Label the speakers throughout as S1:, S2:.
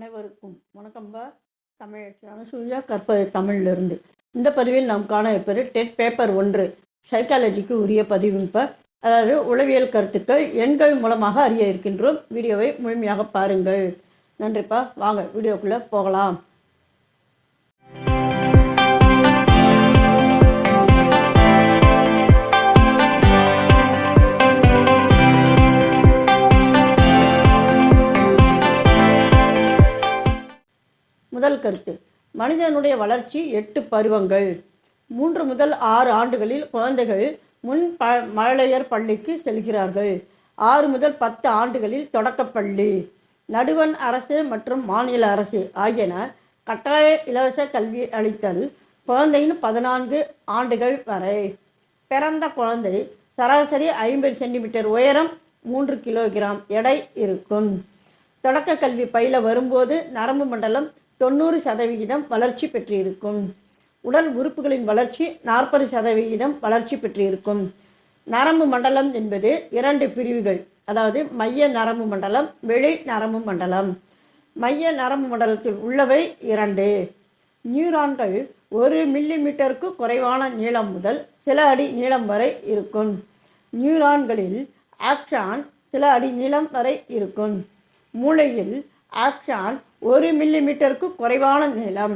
S1: அனைவருக்கும் வணக்கம்பா தமிழ் அனுசூயா கற்பது தமிழிலிருந்து. இந்த பதிவில் நாம் காண இருப்பது டெட் பேப்பர் ஒன்று. சைக்காலஜிக்கு உரிய பதிவுப்ப அதாவது உளவியல் கருத்துக்கள் எண்கள் மூலமாக அறிய இருக்கின்றோம். வீடியோவை முழுமையாக பாருங்கள். நன்றிப்பா வாங்க வீடியோக்குள்ளே போகலாம். முதல் கருத்து. மனிதனுடைய வளர்ச்சி எட்டு பருவங்கள். மூன்று முதல் ஆறு ஆண்டுகளில் குழந்தைகள் முன் ப மழலையர் பள்ளிக்கு செல்கிறார்கள். ஆறு முதல் பத்து ஆண்டுகளில் தொடக்கப்பள்ளி நடுவண் அரசு மற்றும் மாநில அரசு ஆகியன கட்டாய இலவச கல்வி அளித்தல் குழந்தையின் பதினான்கு ஆண்டுகள் வரை. பிறந்த குழந்தை சராசரி ஐம்பது சென்டிமீட்டர் உயரம் மூன்று கிலோகிராம் எடை இருக்கும். தொடக்க கல்வி பயில வரும்போது நரம்பு மண்டலம் தொண்ணூறு சதவிகிதம் வளர்ச்சி பெற்றிருக்கும். உடல் உறுப்புகளின் வளர்ச்சி நாற்பது சதவிகிதம் வளர்ச்சி பெற்றிருக்கும். நரம்பு மண்டலம் என்பது இரண்டு பிரிவுகள் அதாவது மைய நரம்பு மண்டலம் வெளி நரம்பு மண்டலம். மைய நரம்பு மண்டலத்தில் உள்ளவை இரண்டு. நியூரான்கள் ஒரு மில்லி மீட்டருக்கு குறைவான நீளம் முதல் சில அடி நீளம் வரை இருக்கும். நியூரான்களில் ஆக்ஷான் சில அடி நீளம் வரை இருக்கும். மூளையில் ஆக்ஷான் ஒரு மில்லி மீட்டருக்கு குறைவான நீளம்.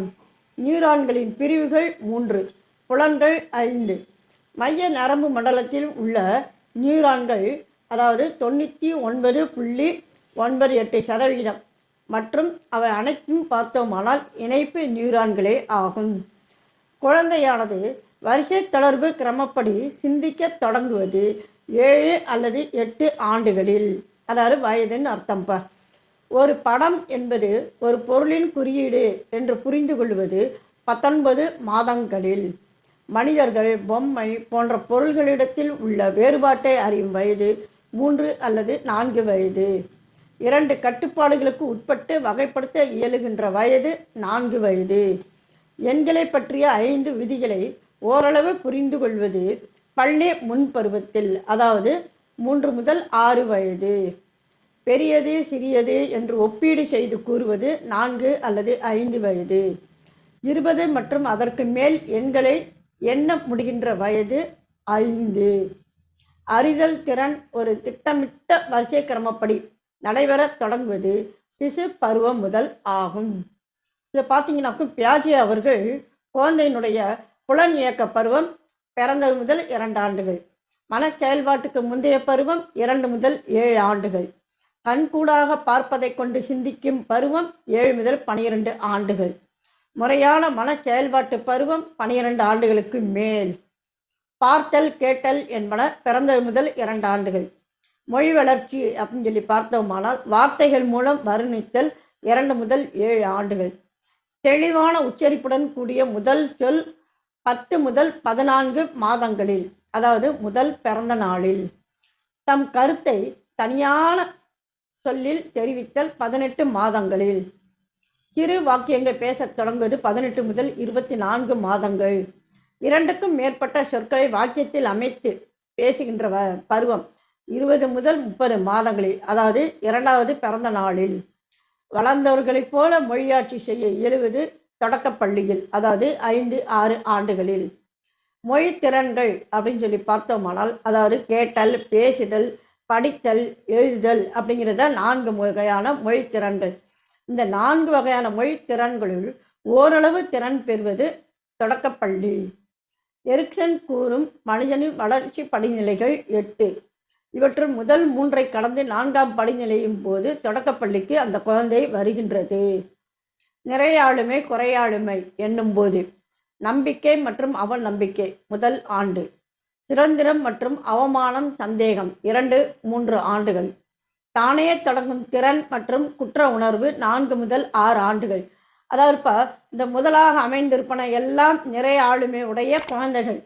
S1: நியூரான்களின் பிரிவுகள் மூன்று புலன்கள் ஐந்து. மைய நரம்பு மண்டலத்தில் உள்ள நியூரான்கள் அதாவது தொண்ணூற்றி ஒன்பது புள்ளி ஒன்பது எட்டு சதவிகிதம் மற்றும் அவை அனைத்தும் பார்த்தோமானால் இணைப்பு நியூரான்களே ஆகும். குழந்தையானது வரிசை தொடர்பு கிரமப்படி சிந்திக்க தொடங்குவது ஏழு அல்லது எட்டு ஆண்டுகளில். அதாவது வயதுன்னு அர்த்தம்ப்பா ஒரு படம் என்பது ஒரு பொருளின் குறியீடு என்று புரிந்து கொள்வது பத்தொன்பது மாதங்களில். மனிதர்கள் பொம்மை போன்ற பொருள்களிடத்தில் உள்ள வேறுபாட்டை அறியும் வயது மூன்று அல்லது நான்கு வயது. இரண்டு கட்டுப்பாடுகளுக்கு உட்பட்டு வகைப்படுத்த இயலுகின்ற வயது நான்கு வயது. எண்களை பற்றிய ஐந்து விதிகளை ஓரளவு புரிந்து கொள்வது பள்ளி முன்பருவத்தில் அதாவது மூன்று முதல் ஆறு வயது. பெரியது சிறியது என்று ஒப்பீடு செய்து கூறுவது நான்கு அல்லது ஐந்து வயது. இருபது மற்றும் அதற்கு மேல் எண்களை எண்ண முடிகின்ற வயது ஐந்து. அறிதல் திறன் ஒரு திட்டமிட்ட வரிசை கிரமப்படி நடைபெற தொடங்குவது சிசு பருவம் முதல் ஆகும். இதை பார்த்தீங்கன்னாக்கும் பியாஜி அவர்கள் குழந்தையினுடைய புலன் இயக்க பருவம் பிறந்தது முதல் இரண்டு ஆண்டுகள். மன செயல்பாட்டுக்கு முந்தைய பருவம் இரண்டு முதல் ஏழு ஆண்டுகள். கண்கூடாக பார்ப்பதை கொண்டு சிந்திக்கும் பருவம் ஏழு முதல் பனிரெண்டு ஆண்டுகள். முறையான மன செயல்பாட்டு பருவம் பனிரெண்டு ஆண்டுகளுக்கு மேல். பார்த்தல் கேட்டல் என்பன பிறந்தது முதல் இரண்டு ஆண்டுகள். மொழி வளர்ச்சி அப்படின்னு சொல்லி பார்த்தோமானால் வார்த்தைகள் மூலம் வர்ணித்தல் இரண்டு முதல் ஏழு ஆண்டுகள். தெளிவான உச்சரிப்புடன் கூடிய முதல் சொல் பத்து முதல் பதினான்கு மாதங்களில் அதாவது முதல் பிறந்த நாளில். தம் கருத்தை தனியான சொல்லில் தெரிவித்தல் பதினெட்டு மாதங்களில். சிறு வாக்கியங்கள் பேசத் தொடங்குவது பதினெட்டு முதல் இருபத்தி நான்கு மாதங்கள். இரண்டுக்கும் மேற்பட்ட சொற்களை வாக்கியத்தில் அமைத்து பேசுகின்ற பருவம் இருபது முதல் முப்பது மாதங்களில் அதாவது இரண்டாவது பிறந்த நாளில். வளர்ந்தவர்களைப் போல மொழியாட்சி செய்ய இயலுவது தொடக்க பள்ளியில் அதாவது ஐந்து ஆறு ஆண்டுகளில். மொழி திறன்கள் அப்படின்னு சொல்லி பார்த்தோமானால் அதாவது கேட்டல் பேசுதல் படித்தல் எழுதுதல் அப்படிங்கிறத நான்கு வகையான மொழி திறன்கள். இந்த நான்கு வகையான மொழி திறன்களுள் ஓரளவு திறன் பெறுவது தொடக்கப்பள்ளி. எரிக்சன் கூறும் மனிதனின் வளர்ச்சி படிநிலைகள் எட்டு. இவற்றுள் முதல் மூன்றை கடந்து நான்காம் படிநிலையும் போது தொடக்கப்பள்ளிக்கு அந்த குழந்தை வருகின்றது. நிறையாளுமை குறையாளுமை என்னும் போது நம்பிக்கை மற்றும் அவ நம்பிக்கை முதல் ஆண்டு. சுதந்திரம் மற்றும் அவமானம் சந்தேகம். இரண்டு மூன்று ஆண்டுகள். தானே தொடங்கும் திறன் மற்றும் குற்ற உணர்வு நான்கு முதல் ஆறு ஆண்டுகள். அதாவது இப்ப இந்த முதலாக அமைந்திருப்பன எல்லாம் நிறைய ஆளுமை உடைய குழந்தைகள்.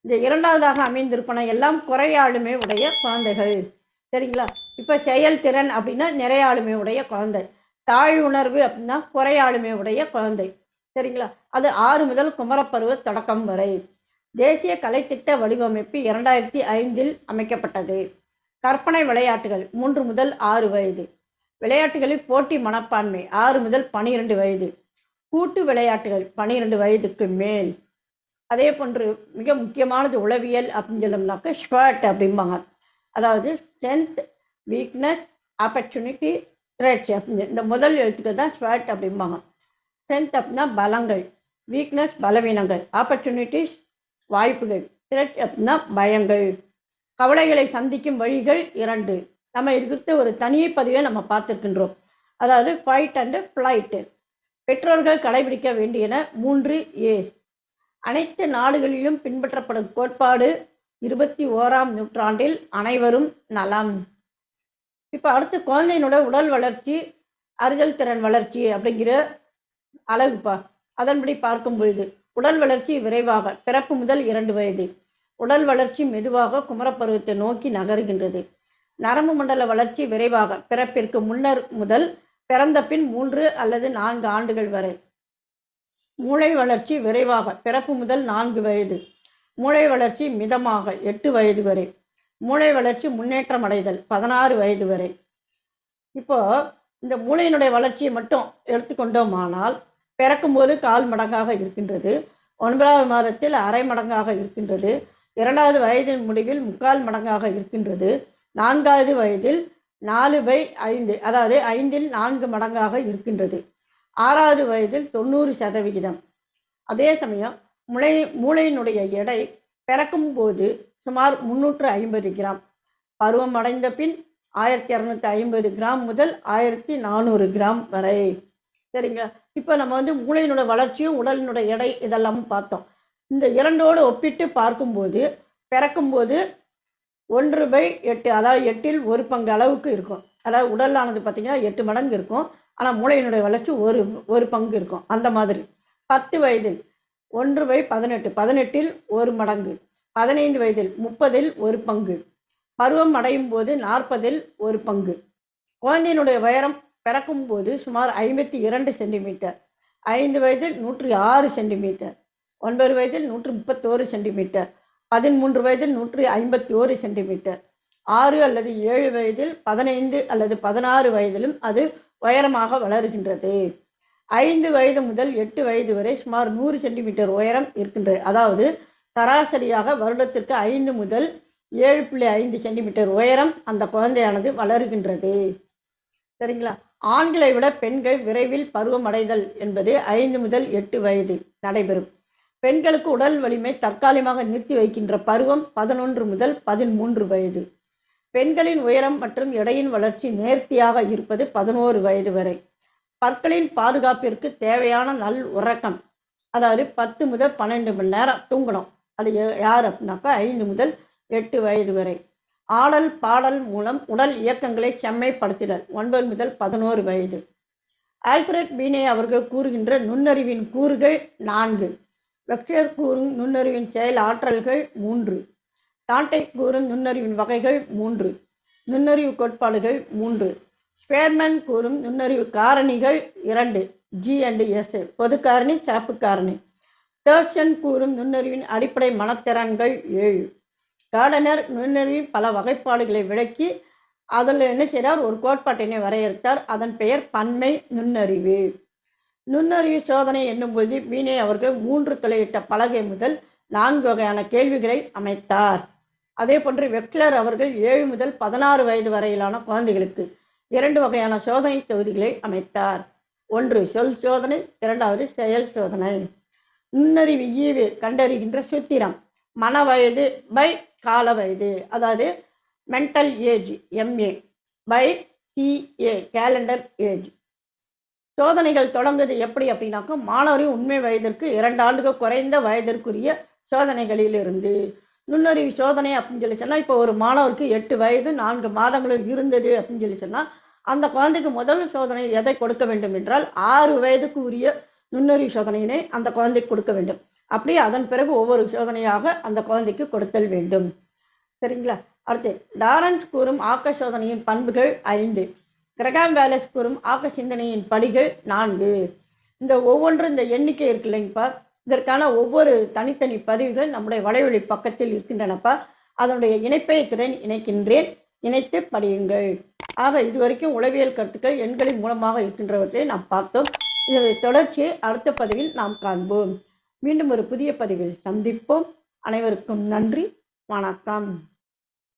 S1: இந்த இரண்டாவதாக அமைந்திருப்பன எல்லாம் குறையாளுமை உடைய குழந்தைகள். சரிங்களா? இப்ப செயல்திறன் அப்படின்னா நிறைய ஆளுமை உடைய குழந்தை. தாழ் உணர்வு அப்படின்னா குறையாளுமை உடைய குழந்தை. சரிங்களா? அது ஆறு முதல் குமரப்பருவ தொடக்கம் வரை. தேசிய கலைத்திட்ட வடிவமைப்பு இரண்டாயிரத்தி ஐந்தில் அமைக்கப்பட்டது. கற்பனை விளையாட்டுகள் மூன்று முதல் ஆறு வயது. விளையாட்டுகளில் போட்டி மனப்பான்மை ஆறு முதல் பனிரெண்டு வயது. கூட்டு விளையாட்டுகள் பனிரெண்டு வயதுக்கு மேல். அதே போன்று மிக முக்கியமானது உளவியல் அப்படின்னு சொல்லணும்னாக்க ஸ்பர்ட் அப்படிம்பாங்க. அதாவது ஸ்ட்ரென்த் வீக்னஸ் ஆப்பர்ச்சுனிட்டி த்ரெட்ஸ் அப்படின்னு. இந்த முதல் எழுத்துக்கள் தான் ஸ்பர்ட் அப்படிம்பாங்க. ஸ்ட்ரென்த் அப்படின்னா பலங்கள். வீக்னஸ் பலவீனங்கள். ஆப்பர்ச்சுனிட்டிஸ் வாய்ப்புகள் த்ரெட் பயங்கள். கவலைகளை சந்திக்கும் வழிகள் இரண்டு. நம்ம இது குறித்த ஒரு தனியை பதிவை நம்ம பார்த்துருக்கின்றோம். அதாவது ஃபைட் அண்டு ஃப்ளைட்டு பெற்றோர்கள் கடைபிடிக்க வேண்டியன மூன்று ஏஸ் அனைத்து நாடுகளிலும் பின்பற்றப்படும் கோட்பாடு இருபத்தி ஓராம் நூற்றாண்டில் அனைவரும் நலம். இப்போ அடுத்து குழந்தையினோட உடல் வளர்ச்சி அறிதல் திறன் வளர்ச்சி அப்படிங்கிற அழகுப்பா. அதன்படி பார்க்கும் பொழுது உடல் வளர்ச்சி விரைவாக பிறப்பு முதல் இரண்டு வயது. உடல் வளர்ச்சி மெதுவாக குமரப்பருவத்தை நோக்கி நகருகின்றது. நரம்பு மண்டல வளர்ச்சி விரைவாக பிறப்பிற்கு முன்னர் முதல் பிறந்த பின் மூன்று அல்லது நான்கு ஆண்டுகள் வரை. மூளை வளர்ச்சி விரைவாக பிறப்பு முதல் நான்கு வயது. மூளை வளர்ச்சி மிதமாக எட்டு வயது வரை. மூளை வளர்ச்சி முன்னேற்றம் அடைதல் பதினாறு வயது வரை. இப்போ இந்த மூளையினுடைய வளர்ச்சியை மட்டும் எடுத்துக்கொண்டோமானால் பிறக்கும்போது கால் மடங்காக இருக்கின்றது. ஒன்பதாவது மாதத்தில் அரை மடங்காக இருக்கின்றது. இரண்டாவது வயதின் முடிவில் முக்கால் மடங்காக இருக்கின்றது. நான்காவது வயதில் நாலு பை ஐந்து அதாவது ஐந்தில் நான்கு மடங்காக இருக்கின்றது. ஆறாவது வயதில் தொண்ணூறு சதவிகிதம். அதே சமயம் முளை மூளையினுடைய எடை பிறக்கும் போது சுமார் முன்னூற்று ஐம்பது கிராம். பருவம் அடைந்த பின் ஆயிரத்தி இரநூத்தி ஐம்பது கிராம் முதல் ஆயிரத்தி நானூறு கிராம் வரை. சரிங்க இப்போ நம்ம வந்து மூளையினோட வளர்ச்சியும் உடலினுடைய எடை இதெல்லாமும் பார்த்தோம். இந்த இரண்டோடு ஒப்பிட்டு பார்க்கும்போது பிறக்கும்போது ஒன்று பை எட்டு அதாவது எட்டில் ஒரு பங்கு அளவுக்கு இருக்கும். அதாவது உடலானது பார்த்தீங்கன்னா எட்டு மடங்கு இருக்கும். ஆனால் மூளையினுடைய வளர்ச்சி ஒரு ஒரு பங்கு இருக்கும். அந்த மாதிரி. பத்து வயதில் ஒன்று பை பதினெட்டு பதினெட்டில் ஒரு மடங்கு. பதினைந்து வயதில் முப்பதில் ஒரு பங்கு. பருவம் அடையும் போது நாற்பதில் ஒரு பங்கு. குழந்தையினுடைய உயரம் பிறக்கும் போது சுமார் ஐம்பத்தி இரண்டு சென்டிமீட்டர். ஐந்து வயதில் நூற்றி ஆறு சென்டிமீட்டர். ஒன்பது வயதில் நூற்று முப்பத்தோரு சென்டிமீட்டர். பதிமூன்று வயதில் நூற்றி ஐம்பத்தி ஓரு சென்டிமீட்டர். ஆறு அல்லது ஏழு வயதில் பதினைந்து அல்லது பதினாறு வயதிலும் அது உயரமாக வளருகின்றது. ஐந்து வயது முதல் எட்டு வயது வரை சுமார் நூறு சென்டிமீட்டர் உயரம் இருக்கின்றது. அதாவது சராசரியாக வருடத்திற்கு ஐந்து முதல் ஏழு புள்ளி ஐந்து சென்டிமீட்டர் உயரம் அந்த குழந்தையானது வளருகின்றது. சரிங்களா? ஆண்களை விட பெண்கள் விரைவில் பருவம் அடைதல் என்பது ஐந்து முதல் எட்டு வயது நடைபெறும். பெண்களுக்கு உடல் வலிமை தற்காலிகமாக நிறுத்தி வைக்கின்ற பருவம் பதினொன்று முதல் பதிமூன்று வயது. பெண்களின் உயரம் மற்றும் எடையின் வளர்ச்சி நேர்த்தியாக இருப்பது பதினோரு வயது வரை. பற்களின் பாதுகாப்பிற்கு தேவையான நல் உறக்கம் அதாவது பத்து முதல் பன்னெண்டு மணி நேரம் தூங்கணும். அது யார் அப்படின்னாக்கா ஐந்து முதல் எட்டு வயது வரை. ஆடல் பாடல் மூலம் உடல் இயக்கங்களை செம்மைப்படுத்தினர். ஒன்பது முதல் பதினோரு வயது. ஆல்ஃபிரட் பீனே அவர்கள் கூறுகின்ற நுண்ணறிவின் கூறுகள் நான்கு. வெக்டர் கூறும் நுண்ணறிவின் செயல் ஆற்றல்கள் மூன்று. டாட்டை கூறும் நுண்ணறிவின் வகைகள் மூன்று. நுண்ணறிவு கோட்பாடுகள் மூன்று. ஸ்பேர்மன் கூறும் நுண்ணறிவு காரணிகள் இரண்டு. ஜி அண்ட் எஸ் பொது காரணி சிறப்பு காரணி. தேர்ஷன் கூறும் நுண்ணறிவின் அடிப்படை மனத்திறன்கள் ஏழு. கார்டனர் நுண்ணறிவின் பல வகைப்பாடுகளை விளக்கி அதில் என்ன செய்கிறார் ஒரு கோட்பாட்டினை வரையறுத்தார். அதன் பெயர் பன்மை நுண்ணறிவு. நுண்ணறிவு சோதனை என்னும்போது மீனே அவர்கள் மூன்று துளையிட்ட பலகை முதல் நான்கு வகையான கேள்விகளை அமைத்தார். அதே போன்று வெக்லர் அவர்கள் ஏழு முதல் பதினாறு வயது வரையிலான குழந்தைகளுக்கு இரண்டு வகையான சோதனை தொகுதிகளை அமைத்தார். ஒன்று சொல் சோதனை. இரண்டாவது செயல் சோதனை. நுண்ணறிவு ஈவு கண்டறிகின்ற சூத்திரம். மன வயது பை கால வயது அதாவது mental age MA by CA calendar age சோதனைகள் தொடங்குது எப்படி அப்படின்னாக்கா மாணவரின் உண்மை வயதிற்கு இரண்டு ஆண்டுகள் குறைந்த வயதிற்குரிய சோதனைகளிலிருந்து. நுண்ணறிவு சோதனை அப்படின்னு சொல்லி சொன்னால் இப்போ ஒரு மாணவருக்கு எட்டு வயது நான்கு மாதங்களும் இருந்தது அப்படின்னு சொல்லி சொன்னால் அந்த குழந்தைக்கு முதல் சோதனை எதை கொடுக்க வேண்டும் என்றால் ஆறு வயதுக்கு உரிய நுண்ணறிவு சோதனையினை அந்த குழந்தைக்கு கொடுக்க வேண்டும். அப்படி அதன் பிறகு ஒவ்வொரு சோதனையாக அந்த குழந்தைக்கு கொடுத்தல் வேண்டும். சரிங்களா? அடுத்து டாரன்ஸ் கூறும் ஆக்க சோதனையின் பண்புகள் ஐந்து. கிரகாம் வேலஸ் கூறும் ஆக்க சிந்தனையின் படிகள் நான்கு. இந்த ஒவ்வொன்றும் இந்த எண்ணிக்கை இருக்கு இல்லைங்கப்பா. இதற்கான ஒவ்வொரு தனித்தனி பதிவுகள் நம்முடைய வலைவழி பக்கத்தில் இருக்கின்றனப்பா. அதனுடைய இணைப்பை திறன் இணைக்கின்றேன். இணைத்து படியுங்கள். ஆக இதுவரைக்கும் உளவியல் கருத்துக்கள் எண்களின் மூலமாக இருக்கின்றவற்றை நாம் பார்த்தோம். இதனுடைய தொடர்ச்சியை அடுத்த பதிவில் நாம் காண்போம். மீண்டும் ஒரு புதிய பதிவில் சந்திப்போம். அனைவருக்கும் நன்றி. வணக்கம்.